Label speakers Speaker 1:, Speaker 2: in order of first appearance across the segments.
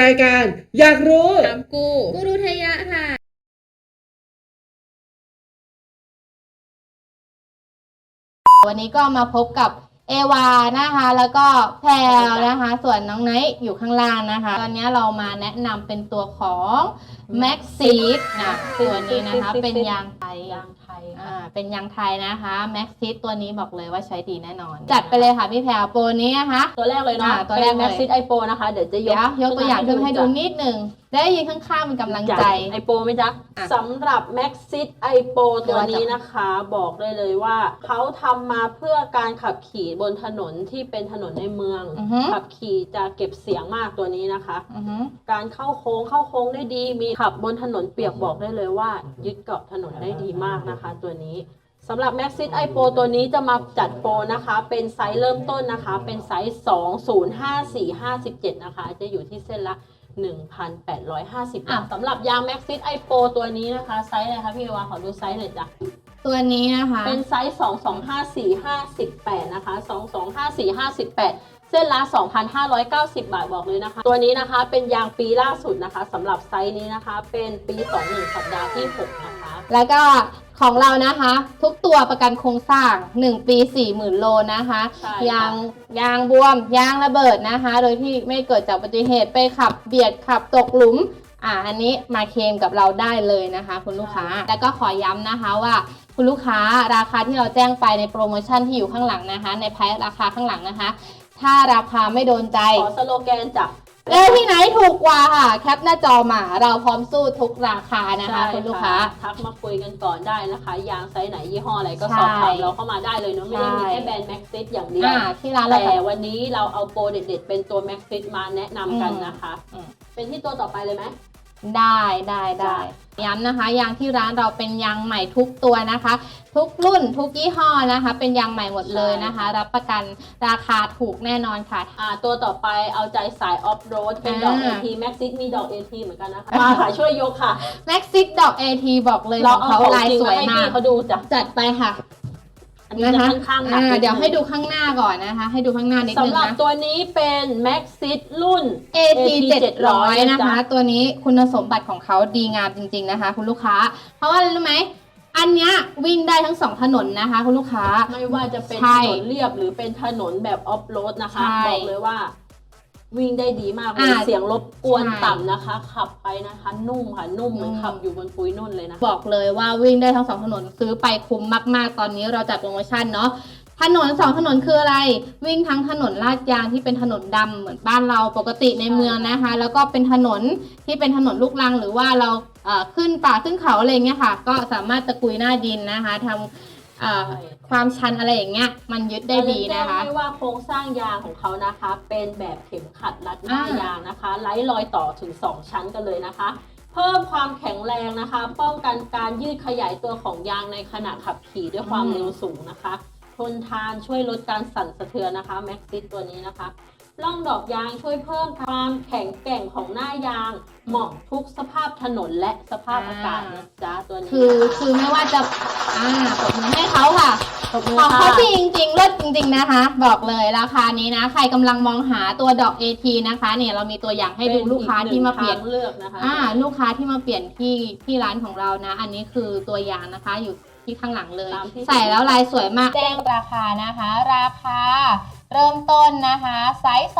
Speaker 1: รายการ อยากรู้
Speaker 2: ถามกู
Speaker 3: กูรูทยะค่ะ
Speaker 4: วันนี้ก็มาพบกับเอวานะคะ แล้วก็แพรวนะคะ ส่วนน้องไนท์อยู่ข้างล่างนะคะ ตอนนี้เรามาแนะนำเป็นตัวของ Max Seed นะตัวนี้นะคะเป็นยางไทย
Speaker 2: ยางไทย
Speaker 4: อ่าเป็นยางไทยนะคะ Max Seed ตัวนี้บอกเลยว่าใช้ดีแน่นอน จัดไปเลยค่ะพี่แพรวโปรนี้นะคะ
Speaker 2: ตัวแรกเลยเนาะ
Speaker 4: อ่าตัวแรกเลย
Speaker 2: ม็กซิสไอโปนะคะเดี๋ยวจะย
Speaker 4: เดี๋
Speaker 2: ก
Speaker 4: ยวยกตัวอย่างขึ้นมาให้ดู
Speaker 2: จ้ะ
Speaker 4: นิดหนึ่งได้ยินข้างๆเป็นกำลังใจ
Speaker 2: ไอโปไหมจ๊ะ
Speaker 4: อะ
Speaker 2: สำหรับ Maxit i p o
Speaker 4: เดี๋
Speaker 2: ตั
Speaker 4: ยว
Speaker 2: ว
Speaker 4: ว่าจะ
Speaker 2: นี้นะคะ บอกได้เลยว่าเขาทำมาเพื่อการขับขี่บนถนนที่เป็นถนนในเมือง
Speaker 4: อือฮึ
Speaker 2: ขับขี่จะเก็บเสียงมากตัวนี้นะคะ
Speaker 4: อือฮึ
Speaker 2: การเข้าโค้งเข้าโค้งได้ดีมีขับบนถนนเปียกบอกได้เลยว่า ยึดเกาะถนนได้ดีมากนะคะ ตัวนี้สำหรับ Maxit i p o ตัวนี้จะมาจัดโปรนะคะ เป็นไซส์เริ่มต้นนะคะ เป็นไซส์ 205 457 นะคะ จะอยู่ที่เส้นละ 1,850บาทสำหรับยาง Maxit i p o ตัวนี้นะคะ ไซส์อะไรคะพี่เอวาขอดูไซส์หน่อยจ้ะ
Speaker 4: ตัวนี้นะคะ
Speaker 2: เป็นไซส์ 225 458 นะคะ 225 458 เส้นละ 2,590 บาทบอกเลยนะคะ ตัวนี้นะคะเป็นยางปีล่าสุดนะคะสำหรับไซส์นี้นะคะ เป็นปี 21 สัปดาห์ที่ 6 นะคะ
Speaker 4: แล้วก็ของเรานะคะ ทุกตัวประกันโครงสร้าง 1 ปี 40,000 โลนะคะ
Speaker 2: ใช่ค่ะ
Speaker 4: ยางยางบวม ยางระเบิดนะคะ โดยที่ไม่เกิดจากอุบัติเหตุไปขับเบียดขับตกหลุม อ่าอันนี้มาเคลมกับเราได้เลยนะคะ คุณลูกค้า แล้วก็ขอย้ำนะคะว่า คุณลูกค้าราคาที่เราแจ้งไปในโปรโมชั่นที่อยู่ข้างหลังนะคะ ในไพราคาข้างหลังนะคะ ถ้าราคาไม่โดนใจ
Speaker 2: ขอสโลแกนจ้ะ
Speaker 4: แล้วที่ไหนถูกกว่าค่ะ แคปหน้าจอมาเราพร้อมสู้ทุกราคานะคะคุณลูกค้า
Speaker 2: ทักมาคุยกันก่อนได้นะคะ ยางไซส์ไหนยี่ห้ออะไรก็
Speaker 4: ใช่
Speaker 2: สอบถามเราเข้ามาได้เลยเนาะไม่ได้มี
Speaker 4: ใช่
Speaker 2: แค่แบรนด์ Maxit อย่างเดียว
Speaker 4: อ่าที่ร้านเรา
Speaker 2: แต่
Speaker 4: จะ
Speaker 2: วันนี้เราเอาโปรเด็ดๆ เป็นตัว Maxit มาแนะนำกันนะคะ
Speaker 4: อืม
Speaker 2: เป็นที่ตัวต่อไปเลยไหม
Speaker 4: ได้ได้ได้ ย้ำนะคะ ยางที่ร้านเราเป็นยางใหม่ทุกตัวนะคะ ทุกรุ่นทุกยี่ห้อนะคะ เป็นยางใหม่หมดเลยนะคะ รับประกันราคาถูกแน่นอนค่ะ
Speaker 2: อ่าตัวต่อไปเอาใจสายออฟโรดเป็นดอก
Speaker 4: อ่า
Speaker 2: AT Maxit มีดอก AT เหมือนกันนะคะมาค่ะช่วยยกค่ะ
Speaker 4: Max 6ดอก AT บอกเลย
Speaker 2: เรา
Speaker 4: ของ
Speaker 2: เอา
Speaker 4: เขา
Speaker 2: ของ
Speaker 4: ลาย
Speaker 2: จริง
Speaker 4: สว
Speaker 2: มายให้
Speaker 4: มา
Speaker 2: พี่
Speaker 4: ก
Speaker 2: เขาดูจ้ะ
Speaker 4: จัดไปค่ะ
Speaker 2: อันนี้จะ
Speaker 4: นะคะ
Speaker 2: ค่อนข้างหนัก
Speaker 4: อ่า
Speaker 2: นินึง
Speaker 4: เดี๋ยวให้ดูข้างหน้าก่อนนะคะ ให้ดูข้างหน้านิดนึ
Speaker 2: สำ
Speaker 4: ง
Speaker 2: หรับ
Speaker 4: นะ
Speaker 2: ตัวนี้เป็น Maxit รุ่น
Speaker 4: AT
Speaker 2: AT
Speaker 4: 700 นะคะ
Speaker 2: จ๊ะ
Speaker 4: ตัวนี้คุณสมบัติของเขาดีงามจริงๆนะคะ คุณลูกค้า เพราะว่าอะไรรู้ไหม อันเนี้ยวิ่งได้ทั้งสองถนนนะคะ คุณลูกค้า
Speaker 2: ไม่ว่าจะเป็น
Speaker 4: ใช่
Speaker 2: ถนนเรียบหรือเป็นถนนแบบออฟโรดนะคะ
Speaker 4: ใช่
Speaker 2: บอกเลยว่า วิ่งได้ดีมากเลย
Speaker 4: อ่า
Speaker 2: เสียงรบกวน
Speaker 4: ใช่
Speaker 2: ต่ำนะคะ ขับไปนะคะ นุ่มค่ะ นุ่มเหมือน
Speaker 4: อืม
Speaker 2: ขับอยู่บนปุยนุ่นเลยนะ
Speaker 4: บอกเลยว่าวิ่งได้ทั้งสองถนนซื้อไปคุ้มมากๆ ตอนนี้เราจัดโปรโมชั่นเนาะถนนสองถนนคืออะไร วิ่งทั้งถนนลาดยางที่เป็นถนนดำเหมือนบ้านเราปกติในเมืองนะคะ แล้วก็เป็นถนนที่เป็นถนนลูกรังหรือว่าเราเอ่อขึ้นป่าขึ้นเขาอะไรเงี้ยค่ะ ก็สามารถตะกุยหน้าดินนะคะทำ เอ่อ
Speaker 2: ใช่
Speaker 4: ความชันอะไรอย่างเงี้ยมันยึดได้ดีนะคะ
Speaker 2: แจ้งให้ว่าโครงสร้างยางของเขานะคะ เป็นแบบเข็มขัดรัดหน้า
Speaker 4: อ่าย
Speaker 2: ยางนะคะ ไร้รอยต่อถึง 2 ชั้นกันเลยนะคะ เพิ่มความแข็งแรงนะคะ ป้องกันการยืดขยายตัวของยางในขณะขับขี่ด้วยความ
Speaker 4: อืม
Speaker 2: เร็วสูงนะคะ ทนทานช่วยลดการสั่นสะเทือนนะคะแม็กซิสตัวนี้นะคะ ร่องดอกยางช่วยเพิ่มความแข็งแกร่งของหน้ายาง เหมาะทุกสภาพถนนและสภาพอากาศนะจ๊ะตัวนี้
Speaker 4: คือคือไม่ว่าจะอ่าปรบมือให้เขาค่ะ
Speaker 2: ขอบคุณ
Speaker 4: ของ
Speaker 2: ค่ะ
Speaker 4: เขาจริงจริงๆเลิศจริง ๆนะคะ บอกเลยราคานี้นะ ใครกำลังมองหาตัวดอก AT นะคะเนี่ยเรามีตัวอย่างให้ดูลูกค้าที่มาเปลี่ยน
Speaker 2: ป็อีกหงทงเลือกนะคะ
Speaker 4: อ่าลูกค้าที่มาเปลี่ยนที่ที่ร้านของเรานะ อันนี้คือตัวอย่างนะคะอยู่ที่ข้างหลังเลย
Speaker 2: ตามที่
Speaker 4: ใส่แล้วลายสวยมาก แจ้งราคานะคะ ราคา เริ่มต้นนะคะไซส์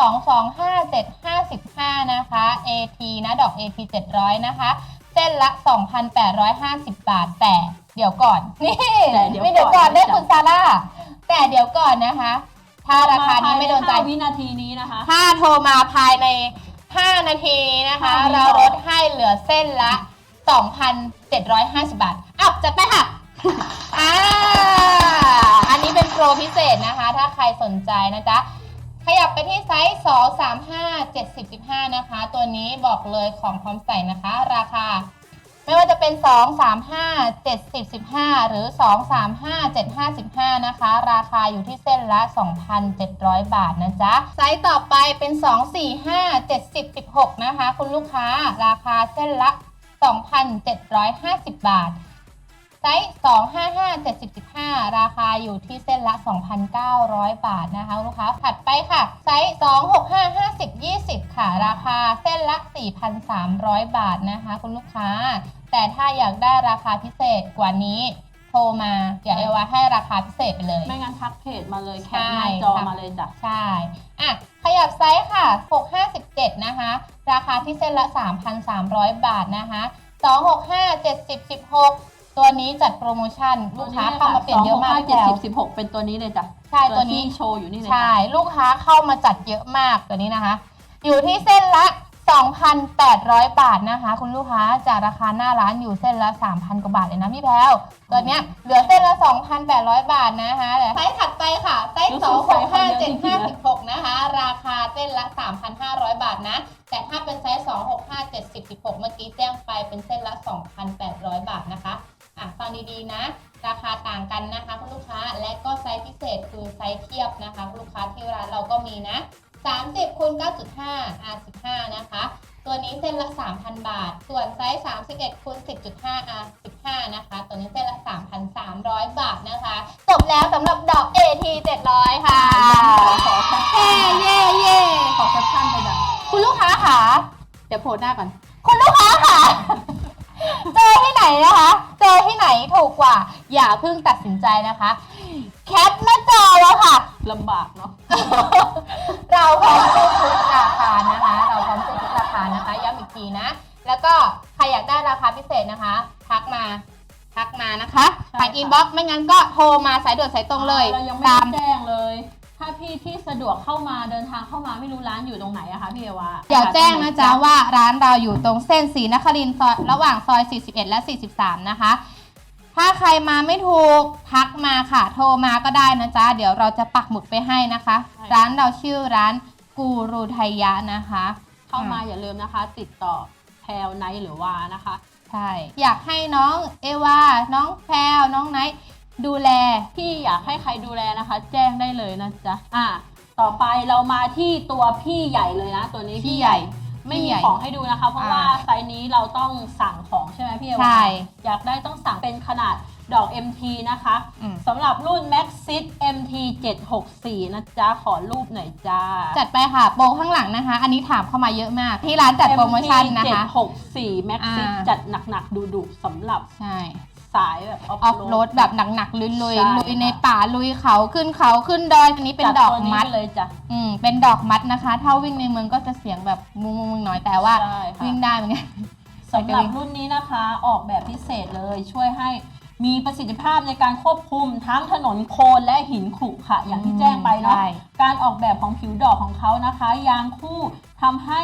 Speaker 4: 225755 นะคะ AT นะ ดอก AT 700 นะคะ เส้นละ 2,850 บาท แต่เดี๋ยวก่อน นี่
Speaker 2: แต่เดี๋ยว
Speaker 4: ไม่เดี๋ยว
Speaker 2: ก่
Speaker 4: ก่
Speaker 2: อ
Speaker 4: อนนได้
Speaker 2: นะจ๊ะ
Speaker 4: คุณซาร่า แต่เดี๋ยวก่อนนะคะ ถ้าราคานี้ไม่โดนใจ
Speaker 2: ภายให้าวินาทีนี้นะคะ
Speaker 4: ถ้าโทรมาภายใน 5 นาทีนะคะ
Speaker 2: ห้าวิ
Speaker 4: เราลดให้เหลือเส้นละ 2,750 บาทอ้าวจัดไปค่ะ อ่าอันนี้เป็น โปรพิเศษนะคะ ถ้าใครสนใจนะจ๊ะขยับไปที่ไซส์2 3 5 70 15 นะคะ ตัวนี้บอกเลยของพร้อมใส่นะคะ ราคา ไม่ว่าจะเป็น 2 3 5 70 15 หรือ 2 3 5 7 5 15 นะคะ ราคาอยู่ที่เส้นละ 2,700 บาทนะจ๊ะ ไซส์ต่อไปเป็น 2 4 5 70 16 นะคะ คุณลูกค้า ราคาเส้นละ 2,750 บาท ไซไซส์ 255 70 15 ราคาอยู่ที่เส้นละ 2,900 บาทนะคะลูกค้า ถัดไปค่ะ ไซส์ 265 50 20 ค่ะ ราคาเส้นละ 4,300 บาทนะคะ คุณลูกค้า แต่ถ้าอยากได้ราคาพิเศษกว่านี้โทรมา เดี๋ยวเอวาให้ราคาพิเศษไปเลย
Speaker 2: ไม่งั้นทักเพจมาเลยแค
Speaker 4: ใช่
Speaker 2: ปหน้าจอ
Speaker 4: ค่ะ
Speaker 2: มาเลยจ้ะ
Speaker 4: ใช่ อะ ขยับไซส์ค่ะ 657 นะคะ ราคาที่เส้นละ 3,300 บาทนะคะ 265 70 16 ตัวนี้จัดโปรโมชั่นลูกค้าเข้ามาเปลี่ยนเยอะมาก
Speaker 2: เจ็ด
Speaker 4: แล้ว
Speaker 2: สิบสิบหกเป็นตัวนี้เลยจ้ะ
Speaker 4: ใช่ตัวนี้
Speaker 2: ที่โชว์อยู่นี่เลย
Speaker 4: ใช่
Speaker 2: จ้ะ
Speaker 4: ลูกค้าเข้ามาจัดเยอะมากตัวนี้นะคะ อยู่ที่เส้นละ 2,800 บาทนะคะ คุณลูกค้าจากราคาหน้าร้านอยู่เส้นละ 3,000 กว่าบาทเลยนะพี่แพลวตัวเนี้ยเหลือเส้นละ 2,800 บาทนะคะแต่ไซส์ถัดไปค่ะไซส์265 75 16นะคะ ราคาเส้นละ 3,500 บาทนะ แต่ถ้าเป็นไซส์265 70 16 เมื่อกี้แจ้งไปเป็นเส้นละ 2,800 บาทนะคะอะฟัง ดีๆนะ ราคาต่างกันนะคะคุณลูกค้าและก็ไซส์พิเศษคือไซส์เทียบนะคะคุณลูกค้าที่ร้านเราก็มีนะ 30คูณ9.5 R15 นะคะ ตัวนี้เส้นละ 3,000 บาท ส่วนไซส์ 31คูณ10.5 R15 นะคะ ตัวนี้เส้นละ 3,300 บาทนะคะ จบแล้วสำหรับดอก AT 700 ค่ะเย้เย้เย้
Speaker 2: ขอแคปชั่นไปจ้ะ
Speaker 4: คุณลูกค้าค่ะ
Speaker 2: เดี๋ยวโผล่หน้าก่อน
Speaker 4: คุณลูกค้าค่ะ เจอที่ไหนนะคะ เจอที่ไหนถูกกว่า อย่าเพิ่งตัดสินใจนะคะ แคปหน้าจอแล้วค่ะ
Speaker 2: ลำบากเนาะ
Speaker 4: เราพร้อมสู้ทุกราคานะคะ เราพร้อมสู้ทุกราคานะคะ ย้ำอีกทีนะ แล้วก็ใครอยากได้ราคาพิเศษนะคะ ทักมา ทักมานะคะ
Speaker 2: ใช่
Speaker 4: ทาง
Speaker 2: ค่ะ
Speaker 4: อินบ็อกซ์ไม่งั้นก็โทรมาสายด่วนสายตรงเลย
Speaker 2: เรายังไม่
Speaker 4: ตา
Speaker 2: ได้
Speaker 4: ม
Speaker 2: แจ้งเลย ถ้าพี่ที่สะดวกเข้ามาเดินทางเข้ามาไม่รู้ร้านอยู่ตรงไหนอะคะพี่เอวา
Speaker 4: เดี๋ยวแจ้งนะจ๊ะว่าร้านเราอยู่ตรงเส้นศรีนครินทร์ซอยระหว่างซอย 41 และ 43 นะคะ ถ้าใครมาไม่ถูกทักมาค่ะ โทรมาก็ได้นะจ๊ะ เดี๋ยวเราจะปักหมุดไปให้นะคะ ร้านเราชื่อร้านกูรูไทยะนะคะ
Speaker 2: เข้ามาอย่าลืมนะคะ ติดต่อแพลวไนท์หรือวานะคะ
Speaker 4: ใช่ อยากให้น้องเอวา น้องแพรวน้องไนท์ ดูแล
Speaker 2: พี่อยากให้ใครดูแลนะคะ แจ้งได้เลยนะจ๊ะอะต่อไปเรามาที่ตัวพี่ใหญ่เลยนะ ตัวนี้
Speaker 4: พี่ใหญ่
Speaker 2: ไม่
Speaker 4: พี่
Speaker 2: มี
Speaker 4: ใหญ่
Speaker 2: ของให้ดูนะคะ เพราะ
Speaker 4: อ่า
Speaker 2: ว่าไซส์นี้เราต้องสั่งของใช่ไหมพี่เอวา
Speaker 4: ใช่
Speaker 2: อยากได้ต้องสั่งเป็นขนาดดอก MT นะคะ
Speaker 4: อืม
Speaker 2: สำหรับรุ่น Maxit MT 764 นะจ๊ะ ขอรูปหน่อยจ้า
Speaker 4: จัดไปค่ะโปรข้างหลังนะคะ อันนี้ถามเข้ามาเยอะมาก ที่ร้านจัดโปรโมชั่นนะคะ
Speaker 2: 764 Maxit
Speaker 4: อ่า
Speaker 2: จัดหนักๆดุๆสำหรับ
Speaker 4: ใช่
Speaker 2: สายแบบออฟ
Speaker 4: ออฟโรดแบบหนักๆลุยๆ
Speaker 2: ใช่
Speaker 4: ลุยในป่าลุยเขาขึ้นเขาขึ้นดอยอันนี้เป็นดอกมัด
Speaker 2: จัตัวนี้ไปเลยจ้ะ
Speaker 4: อืมเป็นดอกมัดนะคะ ถ้าวิ่งในเมืองก็จะเสียงแบบมุงๆหน่อยแต่ว่า
Speaker 2: ใช่ค่ะ
Speaker 4: วิ่งได้เหมือนกัน
Speaker 2: สำหรับรุ่นนี้นะคะออกแบบพิเศษเลยช่วยให้มีประสิทธิภาพในการควบคุมทั้งถนนโคลนและหินขรุค่ะอย่างที่แจ้งไปเนาะ
Speaker 4: ใช่
Speaker 2: การออกแบบของผิวดอกของเขานะคะ ยางคู่ทำให้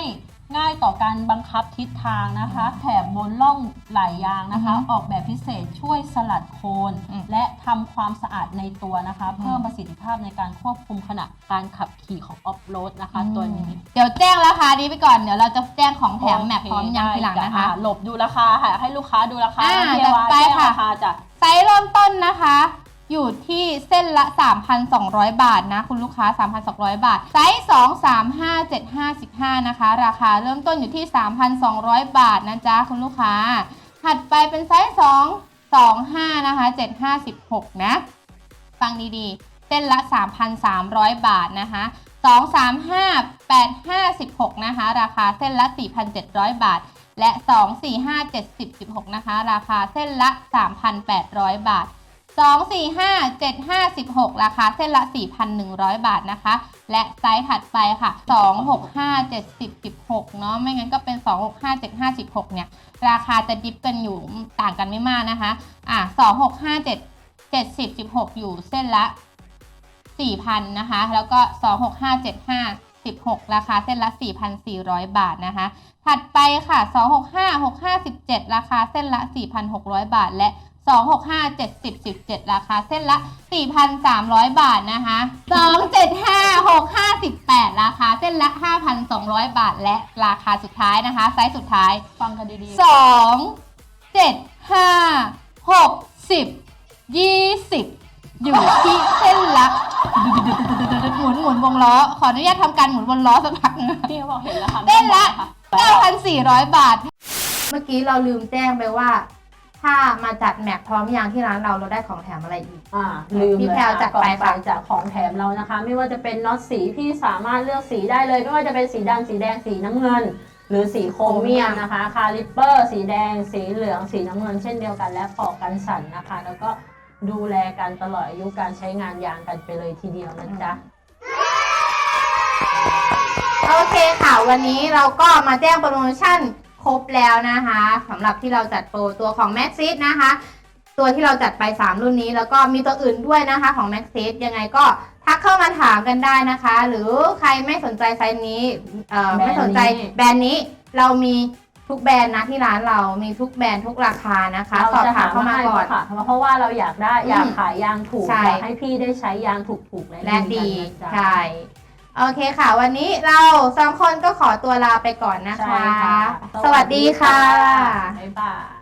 Speaker 2: ง่ายต่อการบังคับทิศทางนะคะ แถบบนล่องไหลยางนะคะ
Speaker 4: อือฮึ
Speaker 2: ออกแบบพิเศษช่วยสลัดโคลน
Speaker 4: อืม
Speaker 2: และทำความสะอาดในตัวนะคะ
Speaker 4: อืม
Speaker 2: เพิ่มประสิทธิภาพในการควบคุมขณะการขับขี่ของออฟโรดนะคะ ตัวนี้
Speaker 4: เดี๋ยวแจ้งราคานี้ไปก่อน เดี๋ยวเราจะแจ้งของแถมแมปพร้อมยัง
Speaker 2: โเค
Speaker 4: ทีหลัง
Speaker 2: ได้
Speaker 4: นะคะ
Speaker 2: อ่หลบดูราคาค่ะให้ลูกค้าดูราคา
Speaker 4: อ่า
Speaker 2: ให้เพียวา
Speaker 4: จัดไป
Speaker 2: แจ้ง
Speaker 4: ค่ะ
Speaker 2: ราคาจ้ะ
Speaker 4: ไซส์เริ่มต้นนะคะ อยู่ที่เส้นละ 3,200 บาทนะ คุณลูกค้า 3,200 บาท ไซส์ 2 3 5 7 5 15 นะคะ ราคาเริ่มต้นอยู่ที่ 3,200 บาทนะจ๊ะ คุณลูกค้า ถัดไปเป็นไซส์ 2 2 5 นะคะ 7 5 16 นะ ฟังดีๆ เส้นละ 3,300 บาทนะคะ2 3 5 8 5 16 นะคะ ราคาเส้นละ 4,700 บาท และ 2 4 5 70 16 นะคะ ราคาเส้นละ 3,800 บาท 2 4 5 7 5 16 ราคาเส้นละ 4,100 บาทนะคะ และไซส์ถัดไปค่ะ 2 6 5 7 10 16 เนาะไม่งั้นก็เป็น 2 6 5 7 5 16 เนี่ย ราคาจะดิฟกันอยู่ต่างกันไม่มากนะคะ อะ 2 6 5 7 70 16 อยู่เส้นละ 4,000 นะคะ แล้วก็ 2 6 5 7 5 16 ราคาเส้นละ 4,400 บาทนะคะ ถัดไปค่ะ 265 65 17 ราคาเส้นละ 4,600 บาท และ 265 70 17 ราคาเส้นละ 4,300 บาทนะคะ 275 65 18 ราคาเส้นละ 5,200 บาท และราคาสุดท้ายนะคะ ไซส์สุดท้าย
Speaker 2: ฟังกันดี
Speaker 4: สองเจ็ดห้าหกสิบยี่สิบอยู่ที่เส้นละหมุนหมุนวงล้อ ขออนุญาตทำการหมุนวงล้อสักพักนึง
Speaker 2: ๆพี่เขาบอกเห็นแล้วค่ะ
Speaker 4: เต้นละ
Speaker 2: ไม่ต้องบอกค่ะ
Speaker 4: 9,400 บาท เมื่อกี้เราลืมแจ้งไปว่า ถ้ามาจัดแม็กพร้อมยางที่ร้านเราเราได้ของแถมอะไรอีก
Speaker 2: อ่าลืม
Speaker 4: พี่
Speaker 2: เลย
Speaker 4: แพรว
Speaker 2: ค่ะ
Speaker 4: จัด
Speaker 2: ก่อน
Speaker 4: ไปค่ะ
Speaker 2: จากของแถมเรานะคะ ไม่ว่าจะเป็นน็อตสีพี่สามารถเลือกสีได้เลย ไม่ว่าจะเป็นสีดำสีแดงสีน้ำเงิน หรือสีโครเมียมนะคะ คาลิปเปอร์ สีแดง สีเหลืองสีน้ำเงินเช่นเดียวกันและปอกกันสั่นนะคะ แล้วก็ดูแลกันตลอดอายุการใช้งานยางกันไปเลยทีเดียวนะจ๊ะ
Speaker 4: โอเคค่ะ วันนี้เราก็มาแจ้งโปรโมชั่น ครบแล้วนะคะสำหรับที่เราจัดโปรตัวของ m a x i s นะคะ ตัวที่เราจัดไป 3 รุ่นนี้ แล้วก็มีตัวอื่นด้วยนะคะของ m a x i s ยังไงก็ทักเข้ามาถามกันได้นะคะ หรือใครไม่สนใจไซส์นี้เอ่อ
Speaker 2: แบรนด์นี้
Speaker 4: ไม่สนใจแบรนด์นี้เรามีทุกแบรนด์นะที่ร้านเรามีทุกแบรนด์ทุกราคานะคะ
Speaker 2: เรา
Speaker 4: สอบ
Speaker 2: จะ
Speaker 4: ถามเข้ามาก่อน
Speaker 2: ค่ะเพราะว่าเราอยากได้อยาก
Speaker 4: อืม
Speaker 2: ขายยางถูก
Speaker 4: ใช่
Speaker 2: อยากให้พี่ได้ใช้ยางถูกๆและ
Speaker 4: และดี
Speaker 2: กันนะจ๊ะ
Speaker 4: ใช่ โอเคค่ะ วันนี้เราสองคนก็ขอตัวลาไปก่อนนะ
Speaker 2: ใช่
Speaker 4: คะ
Speaker 2: ค่ะ
Speaker 4: สวัสดีค่ะ
Speaker 2: บ๊ายบาย